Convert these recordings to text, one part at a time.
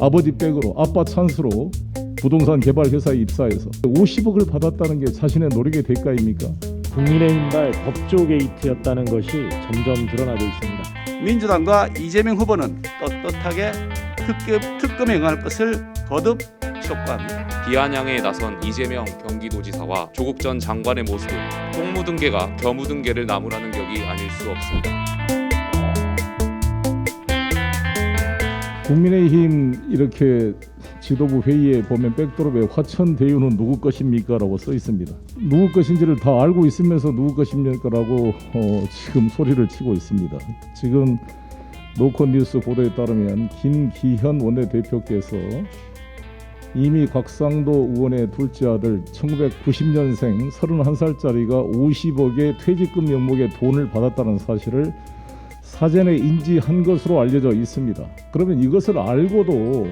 아버지 백으로 아빠 찬스로 부동산 개발 회사에 입사해서 50억을 받았다는 게 자신의 노력의 대가입니까? 국민의힘발 법조 게이트였다는 것이 점점 드러나고 있습니다. 민주당과 이재명 후보는 떳떳하게 특급, 특검에 응할 것을 거듭 촉구합니다. 비아냥에 나선 이재명 경기도지사와 조국 전 장관의 모습은 똥 묻은 개가 겨 묻은 개를 나무라는 격이 아닐 수 없습니다. 국민의힘 이렇게 지도부 회의에 보면 백드롭에 화천 대유는 누구 것입니까라고 써 있습니다. 누구 것인지를 다 알고 있으면서 누구 것입니까라고 어, 지금 소리를 치고 있습니다. 지금 노컷뉴스 보도에 따르면 김기현 원내대표께서 이미 곽상도 의원의 둘째 아들 1990년생 31살짜리가 50억의 퇴직금 명목의 돈을 받았다는 사실을 사전에 인지한 것으로 알려져 있습니다. 그러면 이것을 알고도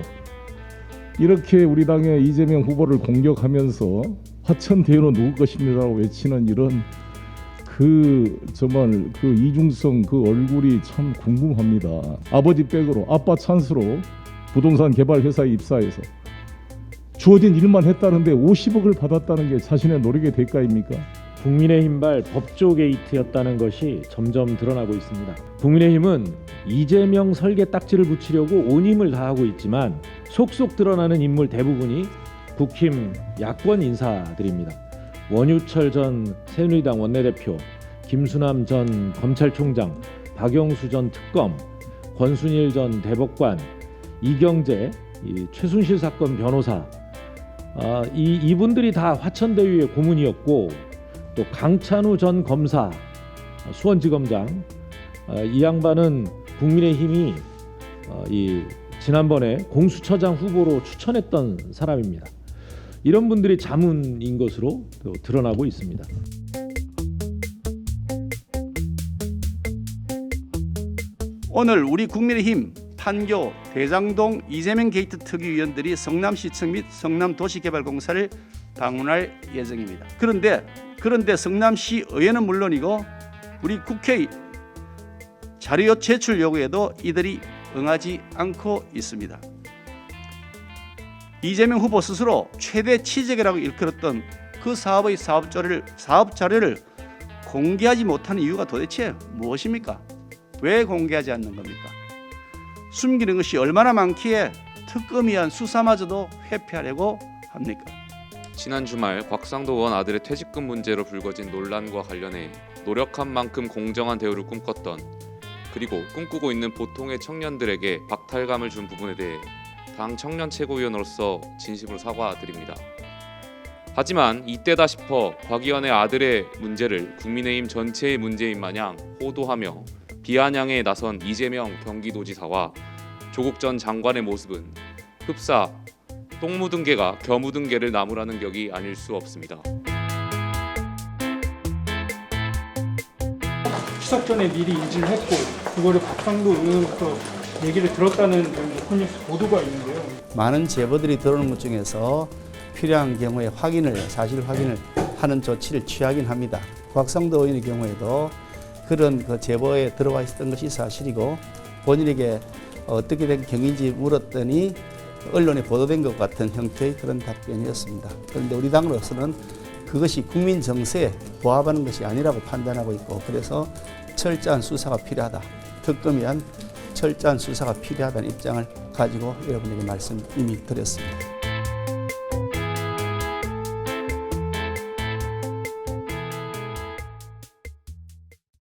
이렇게 우리 당의 이재명 후보를 공격하면서 화천 대유는 누구 것입니다라고 외치는 이런 그 정말 그 이중성 그 얼굴이 참 궁금합니다. 아버지 백으로 아빠 찬스로 부동산 개발 회사에 입사해서 주어진 일만 했다는데 50억을 받았다는 게 자신의 노력의 대가입니까? 국민의힘 발 법조 게이트였다는 것이 점점 드러나고 있습니다. 국민의힘은 이재명 설계 딱지를 붙이려고 온 힘을 다하고 있지만 속속 드러나는 인물 대부분이 국힘 야권 인사들입니다. 원유철 전 새누리당 원내대표, 김수남 전 검찰총장, 박영수 전 특검, 권순일 전 대법관, 이경재 이 최순실 사건 변호사, 아, 이 이분들이 다 화천대유의 고문이었고 또 강찬우 전 검사 수원지검장 아, 이 양반은 국민의힘이 어, 이 지난번에 공수처장 후보로 추천했던 사람입니다. 이런 분들이 자문인 것으로 또 드러나고 있습니다. 오늘 우리 국민의힘 판교 대장동 이재명 게이트 특위위원들이 성남시청 및 성남도시개발공사를 방문할 예정입니다. 그런데 그런데 성남시 의회는 물론이고 우리 국회 자료 제출 요구에도 이들이 응하지 않고 있습니다. 이재명 후보 스스로 최대 취재계라고 일컬었던 그 사업의 사업 자료를 사업 자료를 공개하지 못하는 이유가 도대체 무엇입니까? 왜 공개하지 않는 겁니까? 숨기는 것이 얼마나 많기에 특검이 한 수사마저도 회피하려고 합니까? 지난 주말 곽상도 의원 아들의 퇴직금 문제로 불거진 논란과 관련해 노력한 만큼 공정한 대우를 꿈꿨던 그리고 꿈꾸고 있는 보통의 청년들에게 박탈감을 준 부분에 대해 당 청년 최고위원으로서 진심으로 사과드립니다. 하지만 이때다 싶어 곽 의원의 아들의 문제를 국민의힘 전체의 문제인 마냥 호도하며 비아냥에 나선 이재명 경기도지사와 조국 전 장관의 모습은 흡사 똥 묻은 개가 겨 묻은 개를 나무라는 격이 아닐 수 없습니다. 추석 전에 미리 인지를 했고 그거를 박상도 의원으로서 얘기를 들었다는 노컷뉴스 보도가 있는데요. 많은 제보들이 들어오는 것 중에서 필요한 경우에 확인을 사실 확인을 하는 조치를 취하긴 합니다. 곽상도 의원의 경우에도 그런 그 제보에 들어와 있었던 것이 사실이고 본인에게 어떻게 된 경위인지 물었더니 언론에 보도된 것 같은 형태의 그런 답변이었습니다. 그런데 우리 당으로서는 그것이 국민 정세에 부합하는 것이 아니라고 판단하고 있고 그래서 철저한 수사가 필요하다. 특검이 한 철저한 수사가 필요하다는 입장을 가지고 여러분에게 말씀 이미 드렸습니다.